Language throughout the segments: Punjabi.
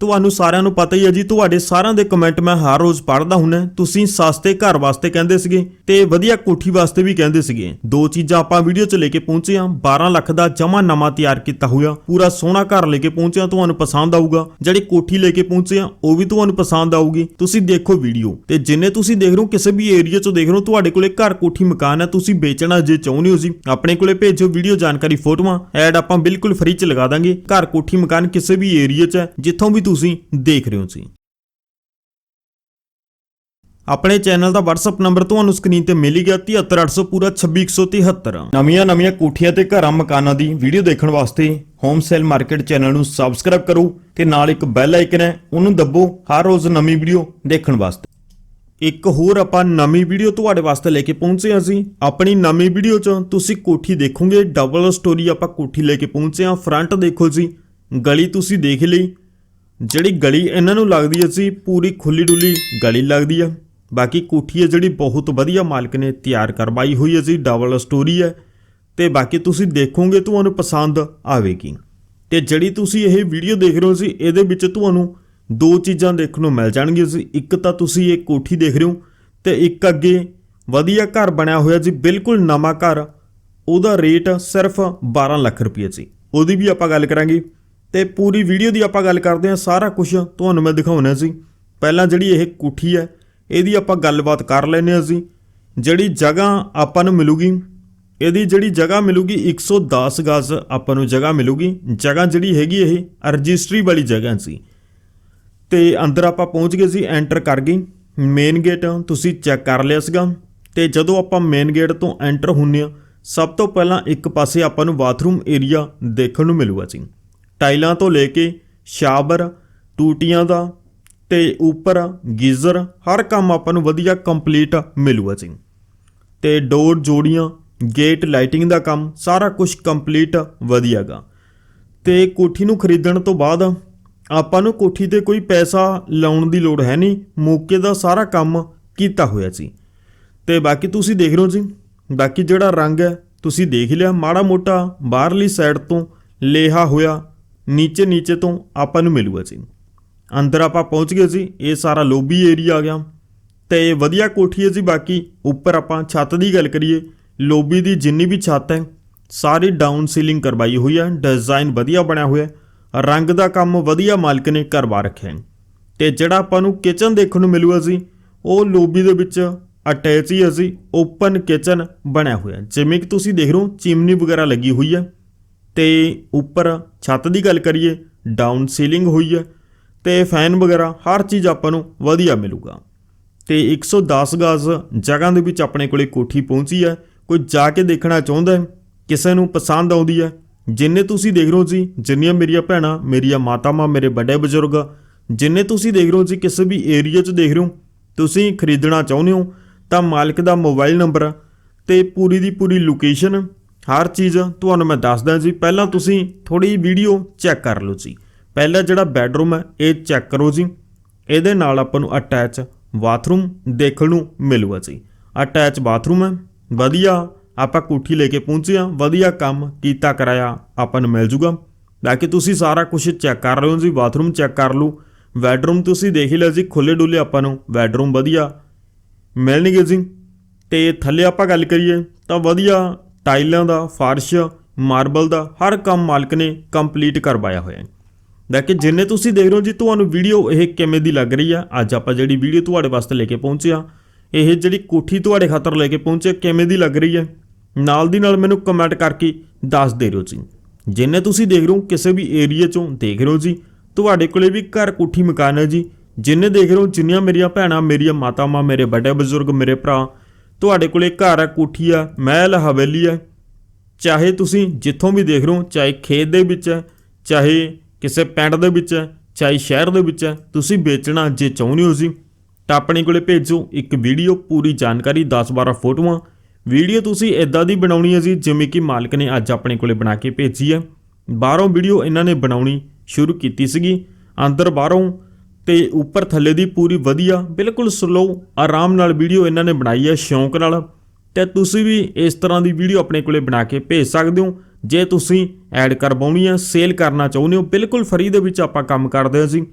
ਤੁਹਾਨੂੰ ਸਾਰਿਆਂ ਨੂੰ ਪਤਾ ਹੀ ਹੈ ਜੀ, ਤੁਹਾਡੇ ਸਾਰਿਆਂ ਦੇ ਕਮੈਂਟ ਮੈਂ ਹਰ ਰੋਜ਼ ਪੜ੍ਹਦਾ ਹੁੰਨਾ ਤੁਸੀਂ ਸਸਤੇ ਘਰ ਵਾਸਤੇ ਕਹਿੰਦੇ ਸੀਗੇ ਤੇ ਵਧੀਆ ਕੋਠੀ ਵਾਸਤੇ ਵੀ ਕਹਿੰਦੇ ਸੀਗੇ। ਦੋ ਚੀਜ਼ਾਂ ਆਪਾਂ ਵੀਡੀਓ 'ਚ ਲੈ ਕੇ ਪਹੁੰਚੇ ਹਾਂ। 12 ਲੱਖ ਦਾ ਜਮਾ ਨਵਾਂ ਤਿਆਰ ਕੀਤਾ ਹੋਇਆ। ਪੂਰਾ ਸੋਹਣਾ ਘਰ ਲੈ ਕੇ ਪਹੁੰਚੇ ਹਾਂ, ਤੁਹਾਨੂੰ ਪਸੰਦ ਆਊਗਾ। ਜਿਹੜੀ ਕੋਠੀ ਲੈ ਕੇ ਪਹੁੰਚੇ ਹਾਂ, ਉਹ ਵੀ ਤੁਹਾਨੂੰ ਪਸੰਦ ਆਊਗੀ। ਤੁਸੀਂ ਦੇਖੋ ਵੀਡੀਓ ਤੇ ਜਿੰਨੇ ਤੁਸੀਂ ਦੇਖ ਰਹੇ ਹੋ, ਕਿਸੇ ਵੀ ਏਰੀਆ ਚ ਦੇਖ ਰਹੇ ਹੋ, ਤੁਹਾਡੇ ਕੋਲੇ ਘਰ ਕੋਠੀ ਮਕਾਨ ਹੈ, ਤੁਸੀਂ ਵੇਚਣਾ ਜੇ ਚਾਹੁੰਦੇ ਹੋ ਜੀ, ਆਪਣੇ ਕੋਲੇ ਭੇਜੋ ਵੀਡੀਓ ਜਾਣਕਾਰੀ ਫੋਟੋਆਂ। ਐਡ ਆਪਾਂ ਬਿਲਕੁਲ ਫ੍ਰੀ 'ਚ ਲਗਾ ਦਾਂਗੇ। ਘਰ ਕੋਠੀ ਮਕਾਨ ਕਿਸੇ ਵੀ ਏਰੀਆ 'ਚ ਹੈ, ਜਿੱਥੋਂ ਵੀ ਤੁਸੀਂ ਦੇਖ ਰਹੇ ਹੋ ਜੀ। ਆਪਣੇ ਚੈਨਲ ਦਾ WhatsApp ਨੰਬਰ ਤੁਹਾਨੂੰ ਸਕਰੀਨ ਤੇ ਮਿਲ ਹੀ ਗਿਆ 73800 ਪੂਰਾ 26173 ਨਵੀਆਂ ਨਵੀਆਂ ਕੋਠੀਆਂ ਤੇ ਘਰਾਂ ਮਕਾਨਾਂ ਦੀ ਵੀਡੀਓ ਦੇਖਣ ਵਾਸਤੇ ਹੋਮ ਸੇਲ ਮਾਰਕੀਟ ਚੈਨਲ ਨੂੰ ਸਬਸਕ੍ਰਾਈਬ ਕਰੋ ਤੇ ਨਾਲ ਇੱਕ ਬੈਲ ਆਈਕਨ ਹੈ, ਉਹਨੂੰ ਦੱਬੋ ਹਰ ਰੋਜ਼ ਨਵੀਂ ਵੀਡੀਓ ਦੇਖਣ ਵਾਸਤੇ। ਇੱਕ ਹੋਰ ਆਪਾਂ ਨਵੀਂ ਵੀਡੀਓ ਤੁਹਾਡੇ ਵਾਸਤੇ ਲੈ ਕੇ ਪਹੁੰਚੇ ਹਾਂ ਜੀ। ਆਪਣੀ ਨਵੀਂ ਵੀਡੀਓ 'ਚ ਤੁਸੀਂ ਕੋਠੀ ਦੇਖੋਗੇ ਡਬਲ ਸਟੋਰੀ ਆਪਾਂ ਕੋਠੀ ਲੈ ਕੇ ਪਹੁੰਚੇ ਹਾਂ ਫਰੰਟ ਦੇਖੋ ਜੀ। ਗਲੀ ਤੁਸੀਂ ਦੇਖ ਲਈ ਜਿਹੜੀ ਗਲੀ ਇਹਨਾਂ ਨੂੰ ਲੱਗਦੀ ਹੈ ਸੀ, ਪੂਰੀ ਖੁੱਲੀ ਡੁੱਲੀ ਗਲੀ ਲੱਗਦੀ ਆ। ਬਾਕੀ ਕੋਠੀ ਹੈ ਜਿਹੜੀ ਬਹੁਤ ਵਧੀਆ ਮਾਲਕ ਨੇ ਤਿਆਰ ਕਰਵਾਈ ਹੋਈ ਹੈ ਜੀ ਡਬਲ ਸਟੋਰੀ ਹੈ। ਤੇ ਬਾਕੀ ਤੁਸੀਂ ਦੇਖੋਗੇ ਤੁਹਾਨੂੰ ਪਸੰਦ ਆਵੇਗੀ। ਤੇ ਜਿਹੜੀ ਤੁਸੀਂ ਇਹ ਵੀਡੀਓ ਦੇਖ ਰਹੇ ਹੋ ਸੀ ਇਹਦੇ ਵਿੱਚ ਤੁਹਾਨੂੰ ਦੋ ਚੀਜ਼ਾਂ ਦੇਖਣ ਨੂੰ ਮਿਲ ਜਾਣਗੀਆਂ ਜੀ। ਇੱਕ ਤਾਂ ਤੁਸੀਂ ਇਹ ਕੋਠੀ ਦੇਖ ਰਹੇ ਹੋ ਤੇ ਇੱਕ ਅੱਗੇ ਵਧੀਆ ਘਰ ਬਣਿਆ ਹੋਇਆ ਜੀ, ਬਿਲਕੁਲ ਨਵਾਂ ਘਰ। ਉਹਦਾ ਰੇਟ ਸਿਰਫ 12 ਲੱਖ ਰੁਪਏ ਸੀ ਉਹਦੀ ਵੀ ਆਪਾਂ ਗੱਲ ਕਰਾਂਗੇ। ਤੇ ਪੂਰੀ ਵੀਡੀਓ ਦੀ ਆਪਾਂ ਗੱਲ ਕਰਦੇ ਹਾਂ, ਸਾਰਾ ਕੁਝ ਤੁਹਾਨੂੰ ਮੈਂ ਦਿਖਾਉਣਾ ਸੀ। ਪਹਿਲਾਂ ਜਿਹੜੀ ਇਹ ਕੋਠੀ ਹੈ, ਇਹਦੀ ਆਪਾਂ ਗੱਲਬਾਤ ਕਰ ਲੈਨੇ ਹਾਂ ਅਸੀਂ। ਜਿਹੜੀ ਜਗ੍ਹਾ ਆਪਾਂ ਨੂੰ ਮਿਲੂਗੀ, ਇਹਦੀ ਜਿਹੜੀ ਜਗ੍ਹਾ ਮਿਲੂਗੀ 110 ਗਜ਼ ਆਪਾਂ ਨੂੰ ਜਗ੍ਹਾ ਮਿਲੂਗੀ। ਜਗ੍ਹਾ ਜਿਹੜੀ ਹੈਗੀ ਇਹ ਰਜਿਸਟਰੀ ਵਾਲੀ ਜਗ੍ਹਾ ਸੀ। ਤੇ ਅੰਦਰ ਆਪਾਂ ਪਹੁੰਚ ਗਏ ਸੀ, ਐਂਟਰ ਕਰ ਗਏ। ਮੇਨ ਗੇਟ ਤੁਸੀਂ ਚੈੱਕ ਕਰ ਲਿਆ ਸੀਗਾ। ਤੇ ਜਦੋਂ ਆਪਾਂ ਮੇਨ ਗੇਟ ਤੋਂ ਐਂਟਰ ਹੁੰਨੇ ਆ ਸਭ ਤੋਂ ਪਹਿਲਾਂ ਇੱਕ ਪਾਸੇ ਆਪਾਂ ਨੂੰ ਬਾਥਰੂਮ ਏਰੀਆ ਦੇਖਣ ਨੂੰ ਮਿਲੂਗਾ ਜੀ। ਟਾਈਲਾਂ ਤੋਂ ਲੈ ਕੇ ਸ਼ਾਵਰ ਟੂਟੀਆਂ ਦਾ ਤੇ ਉੱਪਰ ਗੀਜ਼ਰ, ਹਰ ਕੰਮ ਆਪਾਂ ਨੂੰ ਵਧੀਆ ਕੰਪਲੀਟ ਮਿਲੂਗਾ ਜੀ। ਤੇ ਡੋਰ ਜੋੜੀਆਂ ਗੇਟ ਲਾਈਟਿੰਗ ਦਾ ਕੰਮ, ਸਾਰਾ ਕੁਝ ਕੰਪਲੀਟ ਵਧੀਆਗਾ ਤੇ ਕੋਠੀ ਨੂੰ ਖਰੀਦਣ ਤੋਂ ਬਾਅਦ ਆਪਾਂ ਨੂੰ ਕੋਠੀ ਤੇ ਕੋਈ ਪੈਸਾ ਲਾਉਣ ਦੀ ਲੋੜ ਹੈ ਨਹੀਂ, ਮੌਕੇ ਦਾ ਸਾਰਾ ਕੰਮ ਕੀਤਾ ਹੋਇਆ ਸੀ ਤੇ ਬਾਕੀ ਤੁਸੀਂ ਦੇਖ ਰਹੇ ਹੋ ਜੀ, ਬਾਕੀ ਜਿਹੜਾ ਰੰਗ ਹੈ, ਤੁਸੀਂ ਦੇਖ ਲਿਆ, ਮਾੜਾ ਮੋਟਾ ਬਾਹਰਲੀ ਸਾਈਡ ਤੋਂ ਲੇਹਾ ਹੋਇਆ ਨੀਚੇ ਨੀਚੇ ਤੋਂ ਆਪਾਂ ਨੂੰ ਮਿਲੂਗਾ ਜੀ ਅੰਦਰ ਆਪਾਂ ਪਹੁੰਚ ਗਏ ਸੀ, ਇਹ ਸਾਰਾ ਲੋਬੀ ਏਰੀਆ ਆ ਗਿਆ। ਤੇ ਵਧੀਆ ਕੋਠੀ ਹੈ ਜੀ, ਬਾਕੀ ਉੱਪਰ ਆਪਾਂ ਛੱਤ ਦੀ ਗੱਲ ਕਰੀਏ ਲੋਬੀ ਦੀ ਜਿੰਨੀ ਵੀ ਛੱਤ ਹੈ, ਸਾਰੀ ਡਾਊਨ ਸੀਲਿੰਗ ਕਰਵਾਈ ਹੋਈ ਹੈ ਡਿਜ਼ਾਈਨ ਵਧੀਆ ਬਣਿਆ ਹੋਇਆ ਹੈ, ਰੰਗ ਦਾ ਕੰਮ ਵਧੀਆ ਮਾਲਕ ਨੇ ਕਰਵਾ ਰੱਖਿਆ ਹੈ। ਤੇ ਜਿਹੜਾ ਆਪਾਂ ਨੂੰ ਕਿਚਨ ਦੇਖਣ ਨੂੰ ਮਿਲੂਗਾ ਜੀ, ਉਹ ਲੋਬੀ ਦੇ ਵਿੱਚ ਅਟੈਚ ਹੀ ਹੈ ਜੀ ਓਪਨ ਕਿਚਨ ਬਣਿਆ ਹੋਇਆ ਜਿਵੇਂ ਕਿ ਤੁਸੀਂ ਦੇਖ ਰਹੇ ਹੋ, ਚਿਮਨੀ ਵਗੈਰਾ ਲੱਗੀ ਹੋਈ ਹੈ। ਤੇ ਉੱਪਰ ਛੱਤ ਦੀ ਗੱਲ ਕਰੀਏ ਡਾਊਨ ਸੀਲਿੰਗ ਹੋਈ ਹੈ ਤੇ ਫੈਨ ਵਗੈਰਾ ਹਰ ਚੀਜ਼ ਆਪਾਂ ਨੂੰ ਵਧੀਆ ਮਿਲੂਗਾ। ਤੇ 110 ਗਾਜ਼ ਜਗ੍ਹਾ ਦੇ ਵਿੱਚ ਆਪਣੇ ਕੋਲੇ ਕੋਠੀ ਪਹੁੰਚੀ ਹੈ। ਕੋਈ ਜਾ ਕੇ ਦੇਖਣਾ ਚਾਹੁੰਦਾ ਹੈ, ਕਿਸੇ ਨੂੰ ਪਸੰਦ ਆਉਂਦੀ ਹੈ, ਜਿੰਨੇ ਤੁਸੀਂ ਦੇਖ ਰਹੇ ਹੋ ਜੀ, ਜਿੰਨੀਆਂ ਮੇਰੀਆਂ ਭੈਣਾਂ, ਮੇਰੀਆਂ ਮਾਤਾਵਾਂ ਮੇਰੇ ਵੱਡੇ ਬਜ਼ੁਰਗ, ਜਿੰਨੇ ਤੁਸੀਂ ਦੇਖ ਰਹੇ ਹੋ ਜੀ, ਕਿਸੇ ਵੀ ਏਰੀਆ 'ਚ ਦੇਖ ਰਹੇ ਹੋ, ਤੁਸੀਂ ਖਰੀਦਣਾ ਚਾਹੁੰਦੇ ਹੋ, ਤਾਂ ਮਾਲਕ ਦਾ ਮੋਬਾਈਲ ਨੰਬਰ ਤੇ ਪੂਰੀ ਦੀ ਪੂਰੀ ਲੋਕੇਸ਼ਨ ਹਰ ਚੀਜ਼ ਤੁਹਾਨੂੰ ਮੈਂ ਦੱਸਦਾ ਜੀ, ਪਹਿਲਾਂ ਤੁਸੀਂ ਥੋੜੀ ਵੀਡੀਓ ਚੈੱਕ ਕਰ ਲਓ ਜੀ। ਪਹਿਲਾ ਜਿਹੜਾ ਬੈੱਡਰੂਮ ਹੈ, ਇਹ ਚੈੱਕ ਕਰੋ ਜੀ। ਇਹਦੇ ਨਾਲ ਆਪਾਂ ਨੂੰ ਅਟੈਚ ਬਾਥਰੂਮ ਦੇਖਣ ਨੂੰ ਮਿਲੂਗਾ ਜੀ। ਅਟੈਚ ਬਾਥਰੂਮ ਹੈ, ਵਧੀਆ, ਆਪਾਂ ਕੋਠੀ ਲੈ ਕੇ ਪਹੁੰਚੇ ਹਾਂ, ਵਧੀਆ ਕੰਮ ਕੀਤਾ ਕਰਾਇਆ ਆਪਾਂ ਨੂੰ ਮਿਲ ਜੂਗਾ। ਬਾਕੀ ਤੁਸੀਂ ਸਾਰਾ ਕੁਝ ਚੈੱਕ ਕਰ ਰਹੇ ਹੋ ਜੀ ਬਾਥਰੂਮ ਚੈੱਕ ਕਰ ਲਓ। ਬੈਡਰੂਮ ਤੁਸੀਂ ਦੇਖ ਹੀ ਲਿਆ ਜੀ ਖੁੱਲੇ ਡੁੱਲੇ ਆਪਾਂ ਨੂੰ ਬੈਡਰੂਮ ਵਧੀਆ ਮਿਲਣਗੇ ਜੀ। ਤੇ ਥੱਲੇ ਆਪਾਂ ਗੱਲ ਕਰੀਏ ਤਾਂ ਵਧੀਆ ਟਾਈਲਾਂ ਦਾ, ਫਰਸ਼, ਮਾਰਬਲ ਦਾ, ਹਰ ਕੰਮ ਮਾਲਕ ਨੇ ਕੰਪਲੀਟ ਕਰਵਾਇਆ ਹੋਇਆ ਹੈ। ਬਾਕੀ ਜਿੰਨੇ ਤੁਸੀਂ ਦੇਖ ਰਹੇ ਹੋ ਜੀ, ਤੁਹਾਨੂੰ ਵੀਡੀਓ ਇਹ ਕਿਵੇਂ ਦੀ ਲੱਗ ਰਹੀ ਆ, ਅੱਜ ਆਪਾਂ ਜਿਹੜੀ ਵੀਡੀਓ ਤੁਹਾਡੇ ਵਾਸਤੇ ਲੈ ਕੇ ਪਹੁੰਚੇ ਆ ਇਹ ਜਿਹੜੀ ਕੋਠੀ ਤੁਹਾਡੇ ਖਾਤਰ ਲੈ ਕੇ ਪਹੁੰਚੇ, ਕਿਵੇਂ ਦੀ ਲੱਗ ਰਹੀ ਹੈ, ਨਾਲ ਦੀ ਨਾਲ ਮੈਨੂੰ ਕਮੈਂਟ ਕਰਕੇ ਦੱਸ ਦੇ ਰਹੋ ਜੀ। ਜਿੰਨੇ ਤੁਸੀਂ ਦੇਖ ਰਹੇ ਹੋ, ਕਿਸੇ ਵੀ ਏਰੀਆ ਚੋਂ ਦੇਖ ਰਹੇ ਹੋ ਜੀ, ਤੁਹਾਡੇ ਕੋਲੇ ਵੀ ਘਰ ਕੋਠੀ ਮਕਾਨ ਹੈ ਜੀ, ਜਿੰਨੇ ਦੇਖ ਰਹੇ ਹੋ, ਜਿੰਨੀਆਂ ਮੇਰੀਆਂ ਭੈਣਾਂ, ਮੇਰੀਆਂ ਮਾਤਾਵਾਂ, ਮੇਰੇ ਵੱਡੇ ਬਜ਼ੁਰਗ, ਮੇਰੇ ਭਰਾ ਤੁਹਾਡੇ ਕੋਲੇ ਘਰ ਹੈ ਕੋਠੀ ਆ, ਮਹਿਲ ਹਵੇਲੀ ਆ। ਚਾਹੇ ਤੁਸੀਂ ਜਿੱਥੋਂ ਵੀ ਦੇਖ ਰਹੇ ਹੋ, ਚਾਹੇ ਖੇਤ ਦੇ ਵਿੱਚ ਹੈ ਚਾਹੇ ਕਿਸੇ ਪਿੰਡ ਦੇ ਵਿੱਚ ਹੈ ਚਾਹੇ ਸ਼ਹਿਰ ਦੇ ਵਿੱਚ ਹੈ ਤੁਸੀਂ ਵੇਚਣਾ ਜੇ ਚਾਹੁੰਦੇ ਹੋ ਜੀ, ਤਾਂ ਆਪਣੇ ਕੋਲੇ ਭੇਜੋ। ਇੱਕ ਵੀਡੀਓ, ਪੂਰੀ ਜਾਣਕਾਰੀ 10-12 ਫੋਟੋਆਂ। ਵੀਡੀਓ ਤੁਸੀਂ ਇਦਾਂ ਦੀ ਬਣਾਉਣੀ ਹੈ ਜੀ, ਜਿਵੇਂ ਕਿ ਮਾਲਕ ਨੇ ਅੱਜ ਆਪਣੇ ਕੋਲੇ ਬਣਾ ਕੇ ਭੇਜੀ ਹੈ ਬਾਹਰੋਂ ਵੀਡੀਓ ਇਹਨਾਂ ਨੇ ਬਣਾਉਣੀ ਸ਼ੁਰੂ ਕੀਤੀ ਸੀਗੀ। ਅੰਦਰ ਬਾਹਰੋਂ ਤੇ ਉੱਪਰ ਥੱਲੇ ਦੀ ਪੂਰੀ ਵਧੀਆ, ਬਿਲਕੁਲ ਸਲੋ ਆਰਾਮ ਨਾਲ ਵੀਡੀਓ ਇਹਨਾਂ ਨੇ ਬਣਾਈ ਹੈ, ਸ਼ੌਂਕ ਨਾਲ। ਤੇ ਤੁਸੀਂ ਵੀ ਇਸ ਤਰ੍ਹਾਂ ਦੀ ਵੀਡੀਓ ਆਪਣੇ ਕੋਲੇ ਬਣਾ ਕੇ ਭੇਜ ਸਕਦੇ ਹੋ। ਜੇ ਤੁਸੀਂ ਐਡ ਕਰਵਾਉਣੀ ਹੈ ਸੇਲ ਕਰਨਾ ਚਾਹੁੰਦੇ ਹੋ, ਬਿਲਕੁਲ ਫਰੀ ਦੇ ਵਿੱਚ ਆਪਾਂ ਕੰਮ ਕਰਦੇ ਹਾਂ ਜੀ।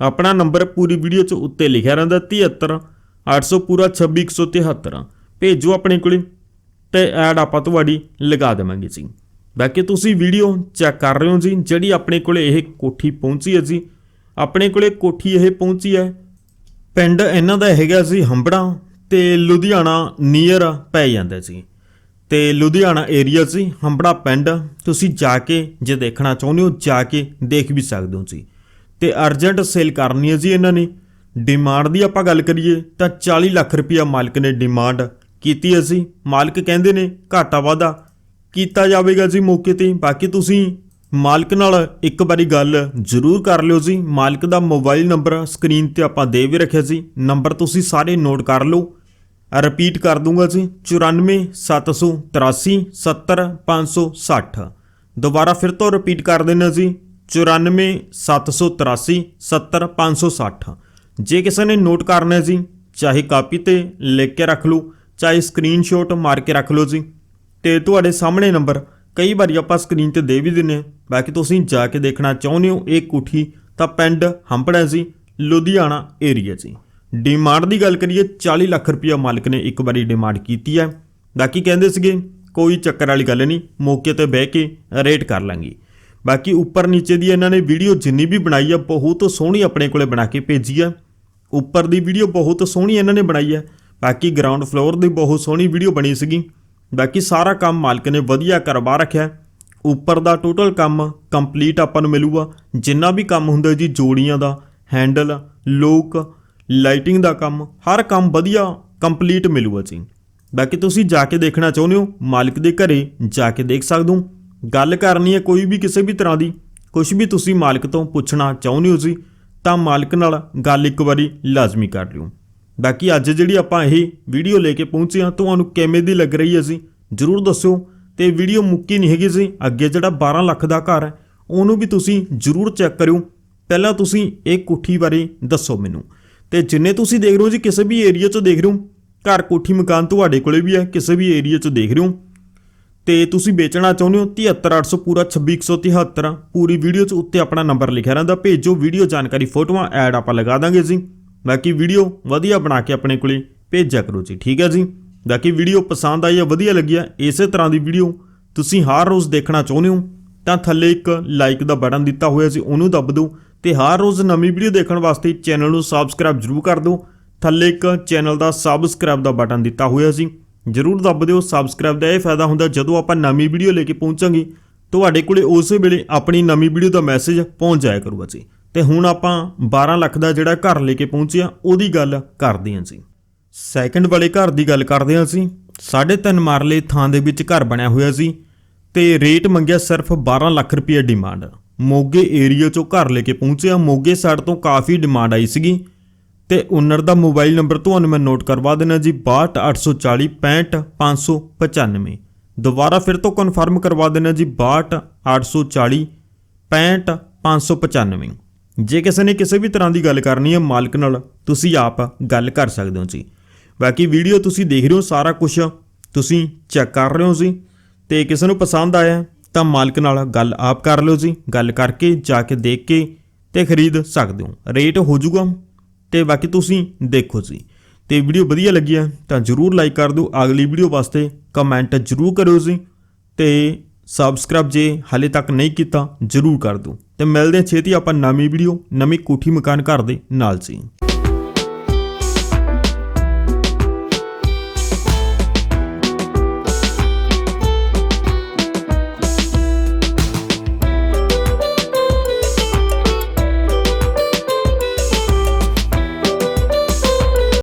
ਆਪਣਾ ਨੰਬਰ ਪੂਰੀ ਵੀਡੀਓ 'ਚ ਉੱਤੇ ਲਿਖਿਆ ਰਹਿੰਦਾ 73 800 ਪੂਰਾ 26173 ਭੇਜੋ ਆਪਣੇ ਕੋਲੇ ਤੇ ਐਡ ਆਪਾਂ ਤੁਹਾਡੀ ਲਗਾ ਦੇਵਾਂਗੇ ਜੀ। ਬਾਕੀ ਤੁਸੀਂ ਵੀਡੀਓ ਚੈੱਕ ਕਰ ਰਹੇ ਹੋ ਜੀ, ਜਿਹੜੀ ਆਪਣੇ ਕੋਲੇ ਇਹ ਕੋਠੀ ਪਹੁੰਚੀ ਹੈ ਜੀ ਆਪਣੇ ਕੋਲੇ ਕੋਠੀ ਇਹ ਪਹੁੰਚੀ ਹੈ। ਪਿੰਡ ਇਹਨਾਂ ਦਾ ਹੈਗਾ ਸੀ ਹੰਬੜਾ ਤੇ ਲੁਧਿਆਣਾ ਨੀਅਰ ਪੈ ਜਾਂਦਾ ਸੀ। ਤੇ ਲੁਧਿਆਣਾ ਏਰੀਆ ਸੀ, ਹੰਬੜਾ ਪਿੰਡ। ਤੁਸੀਂ ਜਾ ਕੇ ਜੇ ਦੇਖਣਾ ਚਾਹੁੰਦੇ ਹੋ, ਜਾ ਕੇ ਦੇਖ ਵੀ ਸਕਦੇ ਹੋ ਜੀ ਤੇ ਅਰਜੈਂਟ ਸੇਲ ਕਰਨੀ ਹੈ ਜੀ ਇਹਨਾਂ ਨੇ। ਡਿਮਾਂਡ ਦੀ ਆਪਾਂ ਗੱਲ ਕਰੀਏ ਤਾਂ 40 ਲੱਖ ਰੁਪਇਆ ਮਾਲਕ ਨੇ ਡਿਮਾਂਡ ਕੀਤੀ ਹੈ ਜੀ। ਮਾਲਕ ਕਹਿੰਦੇ ਨੇ ਘਾਟਾ ਵਾਧਾ ਕੀਤਾ ਜਾਵੇਗਾ ਜੀ ਮੌਕੇ ਤੇ। ਬਾਕੀ ਤੁਸੀਂ ਮਾਲਕ ਨਾਲ ਇੱਕ ਵਾਰੀ ਗੱਲ ਜ਼ਰੂਰ ਕਰ ਲਿਓ ਜੀ। ਮਾਲਕ ਦਾ ਮੋਬਾਈਲ ਨੰਬਰ ਸਕਰੀਨ ਤੇ ਆਪਾਂ ਦੇ ਵੀ ਰੱਖਿਆ ਜੀ। ਨੰਬਰ ਤੁਸੀਂ ਸਾਰੇ ਨੋਟ ਕਰ ਲਓ। ਰਿਪੀਟ ਕਰ ਦੂੰਗਾ ਜੀ। 94783 70560 ਦੁਬਾਰਾ ਫਿਰ ਤੋਂ ਰਿਪੀਟ ਕਰ ਦੇਣਾ ਜੀ। 94783 70560 ਜੇ ਕਿਸੇ ਨੇ ਨੋਟ ਕਰਨਾ ਜੀ, ਚਾਹੇ ਕਾਪੀ ਤੇ ਲਿਖ ਕੇ ਰੱਖ ਲਓ, ਚਾਹੇ ਸਕਰੀਨਸ਼ਾਟ ਮਾਰ ਕੇ ਰੱਖ ਲਓ ਜੀ। ਤੇ ਤੁਹਾਡੇ ਸਾਹਮਣੇ ਨੰਬਰ ਕਈ ਵਾਰੀ ਆਪਾਂ ਸਕਰੀਨ ਤੇ ਦੇ ਵੀ ਦਿੰਨੇ ਹਾਂ। ਬਾਕੀ ਤੁਸੀਂ ਜਾ ਕੇ ਦੇਖਣਾ ਚਾਹੁੰਦੇ ਹੋ ਇਹ ਕੋਠੀ, ਤਾਂ ਪਿੰਡ ਹੰਪੜਾ ਜੀ, ਲੁਧਿਆਣਾ ਏਰੀਆ ਜੀ। ਡਿਮਾਂਡ ਦੀ ਗੱਲ ਕਰੀਏ 40 ਲੱਖ ਰੁਪਇਆ ਮਾਲਕ ਨੇ ਇੱਕ ਵਾਰੀ ਡਿਮਾਂਡ ਕੀਤੀ ਹੈ। ਬਾਕੀ ਕਹਿੰਦੇ ਸੀਗੇ, ਕੋਈ ਚੱਕਰ ਵਾਲੀ ਗੱਲ ਨਹੀਂ, ਮੌਕੇ ਤੇ ਬਹਿ ਕੇ ਰੇਟ ਕਰ ਲਾਂਗੇ। ਬਾਕੀ ਉੱਪਰ ਨੀਚੇ ਦੀ ਇਹਨਾਂ ਨੇ ਵੀਡੀਓ ਜਿੰਨੀ ਵੀ ਬਣਾਈ ਆ ਬਹੁਤ ਸੋਹਣੀ ਆਪਣੇ ਕੋਲੇ ਬਣਾ ਕੇ ਭੇਜੀ ਆ ਉੱਪਰ ਦੀ ਵੀਡੀਓ ਬਹੁਤ ਸੋਹਣੀ ਇਹਨਾਂ ਨੇ ਬਣਾਈ ਹੈ। ਬਾਕੀ ਗਰਾਊਂਡ ਫਲੋਰ ਦੀ ਬਹੁਤ ਸੋਹਣੀ ਵੀਡੀਓ ਬਣੀ ਸੀਗੀ। ਬਾਕੀ ਸਾਰਾ ਕੰਮ ਮਾਲਕ ਨੇ ਵਧੀਆ ਕਰਵਾ ਰੱਖਿਆ ਉੱਪਰ ਦਾ ਟੋਟਲ ਕੰਮ ਕੰਪਲੀਟ ਆਪਾਂ ਨੂੰ ਮਿਲੂਗਾ। ਜਿੰਨਾ ਵੀ ਕੰਮ ਹੁੰਦਾ ਜੀ, ਜੋੜੀਆਂ ਦਾ ਹੈਂਡਲ ਲੋਕ ਲਾਈਟਿੰਗ ਦਾ ਕੰਮ, ਹਰ ਕੰਮ ਵਧੀਆ ਕੰਪਲੀਟ ਮਿਲੂਗਾ ਜੀ। ਬਾਕੀ ਤੁਸੀਂ ਜਾ ਕੇ ਦੇਖਣਾ ਚਾਹੁੰਦੇ ਹੋ, ਮਾਲਕ ਦੇ ਘਰੇ ਜਾ ਕੇ ਦੇਖ ਸਕਦੇ ਹੋ। ਗੱਲ ਕਰਨੀ ਹੈ ਕੋਈ ਵੀ ਕਿਸੇ ਵੀ ਤਰ੍ਹਾਂ ਦੀ ਕੁਝ ਵੀ ਤੁਸੀਂ ਮਾਲਕ ਤੋਂ ਪੁੱਛਣਾ ਚਾਹੁੰਦੇ ਹੋ ਜੀ, ਤਾਂ ਮਾਲਕ ਨਾਲ ਗੱਲ ਇੱਕ ਵਾਰੀ ਲਾਜ਼ਮੀ ਕਰ ਲਿਓ। ਬਾਕੀ ਅੱਜ ਜਿਹੜੀ ਆਪਾਂ ਇਹ ਵੀਡੀਓ ਲੈ ਕੇ ਪਹੁੰਚੇ ਹਾਂ, ਤੁਹਾਨੂੰ ਕਿਵੇਂ ਦੀ ਲੱਗ ਰਹੀ ਹੈ ਜੀ, ਜਰੂਰ ਦੱਸਿਓ। ਤੇ ਵੀਡੀਓ ਮੁੱਕੀ ਨਹੀਂ ਹੈਗੀ ਜੀ, ਅੱਗੇ ਜਿਹੜਾ 12 ਲੱਖ ਦਾ ਘਰ ਹੈ, ਉਹਨੂੰ ਵੀ ਤੁਸੀਂ ਜਰੂਰ ਚੈੱਕ ਕਰਿਓ। ਪਹਿਲਾਂ ਤੁਸੀਂ ਇਹ ਕੋਠੀ ਬਾਰੇ ਦੱਸੋ ਮੈਨੂੰ। ਤੇ ਜਿੰਨੇ ਤੁਸੀਂ ਦੇਖ ਰਹੇ ਹੋ ਜੀ, ਕਿਸੇ ਵੀ ਏਰੀਆ 'ਚੋਂ ਦੇਖ ਰਹੇ ਹੋ, ਘਰ ਕੋਠੀ ਮਕਾਨ ਤੁਹਾਡੇ ਕੋਲੇ ਵੀ ਹੈ, ਕਿਸੇ ਵੀ ਏਰੀਆ 'ਚ ਦੇਖ ਰਹੇ ਹੋ। ਤੇ ਤੁਸੀਂ ਵੇਚਣਾ ਚਾਹੁੰਦੇ ਹੋ 73800 ਪੂਰਾ 26173 ਪੂਰੀ ਵੀਡੀਓ 'ਚ ਉੱਤੇ ਆਪਣਾ ਨੰਬਰ ਲਿਖਿਆ ਰਹਿੰਦਾ, ਭੇਜੋ, ਵੀਡੀਓ ਜਾਣਕਾਰੀ, ਫੋਟੋਆਂ, ਐਡ ਆਪਾਂ ਲਗਾ ਦਾਂਗੇ ਜੀ। ਬਾਕੀ ਵੀਡੀਓ ਵਧੀਆ ਬਣਾ ਕੇ ਆਪਣੇ ਕੋਲੇ ਭੇਜਿਆ ਕਰੋ ਜੀ, ਠੀਕ ਹੈ ਜੀ? ਬਾਕੀ ਵੀਡੀਓ ਪਸੰਦ ਆਈ ਹੈ ਵਧੀਆ ਲੱਗੀ ਲੱਗਿਆ ਇਸੇ ਤਰ੍ਹਾਂ ਦੀ ਵੀਡੀਓ ਤੁਸੀਂ ਹਰ ਰੋਜ਼ ਦੇਖਣਾ ਚਾਹੁੰਦੇ ਹੋ, ਤਾਂ ਥੱਲੇ ਇੱਕ ਲਾਈਕ ਦਾ ਬਟਨ ਦਿੱਤਾ ਹੋਇਆ ਸੀ, ਉਹਨੂੰ ਦੱਬ ਦਿਓ ਤੇ ਹਰ ਰੋਜ਼ ਨਵੀਂ ਵੀਡੀਓ ਦੇਖਣ ਵਾਸਤੇ ਚੈਨਲ ਨੂੰ ਸਬਸਕ੍ਰਾਈਬ ਜ਼ਰੂਰ ਕਰ ਦਿਓ। ਥੱਲੇ ਇੱਕ ਚੈਨਲ ਦਾ ਸਬਸਕ੍ਰਾਈਬ ਦਾ ਬਟਨ ਦਿੱਤਾ ਹੋਇਆ ਸੀ, ਜਰੂਰ ਦੱਬ ਦਿਓ ਸਬਸਕ੍ਰਾਈਬ ਦਾ ਇਹ ਫਾਇਦਾ ਹੁੰਦਾ ਜਦੋਂ ਆਪਾਂ ਨਵੀਂ ਵੀਡੀਓ ਲੈ ਕੇ ਪਹੁੰਚਾਂਗੇ, ਤੁਹਾਡੇ ਕੋਲੇ ਉਸੇ ਵੇਲੇ ਆਪਣੀ ਨਵੀਂ ਵੀਡੀਓ ਦਾ ਮੈਸੇਜ ਪਹੁੰਚ ਜਾਇਆ ਕਰੂਗਾ ਜੀ। ਤੇ ਹੁਣ ਆਪਾਂ 12 ਲੱਖ ਦਾ ਜਿਹੜਾ ਘਰ ਲੈ ਕੇ ਪਹੁੰਚਿਆ ਉਹਦੀ ਗੱਲ ਕਰਦੇ ਹਾਂ ਜੀ। ਸੈਕੰਡ ਵਾਲੇ ਘਰ ਦੀ ਗੱਲ ਕਰਦੇ ਹਾਂ ਅਸੀਂ। 3.5 ਮਾਰਲੇ ਥਾਂ ਦੇ ਵਿੱਚ ਘਰ ਬਣਿਆ ਹੋਇਆ ਸੀ ਤੇ ਰੇਟ ਮੰਗਿਆ ਸਿਰਫ 12 ਲੱਖ ਰੁਪਏ ਡਿਮਾਂਡ ਮੋਗੇ ਏਰੀਆ ਚੋਂ ਘਰ ਲੈ ਕੇ ਪਹੁੰਚਿਆ ਮੋਗੇ ਸਾਈਡ ਤੋਂ ਕਾਫੀ ਡਿਮਾਂਡ ਆਈ ਸੀਗੀ। ਤੇ ਓਨਰ ਦਾ ਮੋਬਾਈਲ ਨੰਬਰ ਤੁਹਾਨੂੰ ਮੈਂ ਨੋਟ ਕਰਵਾ ਦੇਣਾ ਜੀ 62840 65595 ਦੁਬਾਰਾ ਫਿਰ ਤੋਂ ਕਨਫਰਮ ਕਰਵਾ ਦੇਣਾ ਜੀ 62840 65595 ਜੇ ਕਿਸੇ ਨੇ ਕਿਸੇ ਵੀ ਤਰ੍ਹਾਂ ਦੀ ਗੱਲ ਕਰਨੀ ਹੈ ਮਾਲਕ ਨਾਲ, ਤੁਸੀਂ ਆਪ ਗੱਲ ਕਰ ਸਕਦੇ ਹੋ ਜੀ। ਬਾਕੀ ਵੀਡੀਓ ਤੁਸੀਂ ਦੇਖ ਰਹੇ ਹੋ ਸਾਰਾ ਕੁਝ ਤੁਸੀਂ ਚੈੱਕ ਕਰ ਰਹੇ ਹੋ ਜੀ। ਤੇ ਕਿਸੇ ਨੂੰ ਪਸੰਦ ਆਇਆ ਤਾਂ ਮਾਲਕ ਨਾਲ ਗੱਲ ਆਪ ਕਰ ਲਿਓ ਜੀ, ਗੱਲ ਕਰਕੇ ਜਾ ਕੇ ਦੇਖ ਕੇ ਤੇ ਖਰੀਦ ਸਕਦੇ ਹੋ। ਰੇਟ ਹੋ ਜਾਊਗਾ ਤੇ ਬਾਕੀ ਤੁਸੀਂ ਦੇਖੋ ਜੀ। ਤੇ ਵੀਡੀਓ ਵਧੀਆ ਲੱਗੀ ਹੈ ਤਾਂ ਜਰੂਰ ਲਾਈਕ ਕਰ ਦਿਓ। ਅਗਲੀ ਵੀਡੀਓ ਵਾਸਤੇ ਕਮੈਂਟ ਜਰੂਰ ਕਰਿਓ ਜੀ ਤੇ ਸਬਸਕ੍ਰਾਈਬ ਜੇ ਹਾਲੇ ਤੱਕ ਨਹੀਂ ਕੀਤਾ, ਜਰੂਰ ਕਰ ਦਿਓ। ਤੇ ਮਿਲਦੇ ਹਾਂ ਛੇਤੀ ਆਪਾਂ ਨਵੀਂ ਵੀਡੀਓ ਨਵੀਂ ਕੋਠੀ ਮਕਾਨ ਘਰ ਦੇ ਨਾਲ ਸੀ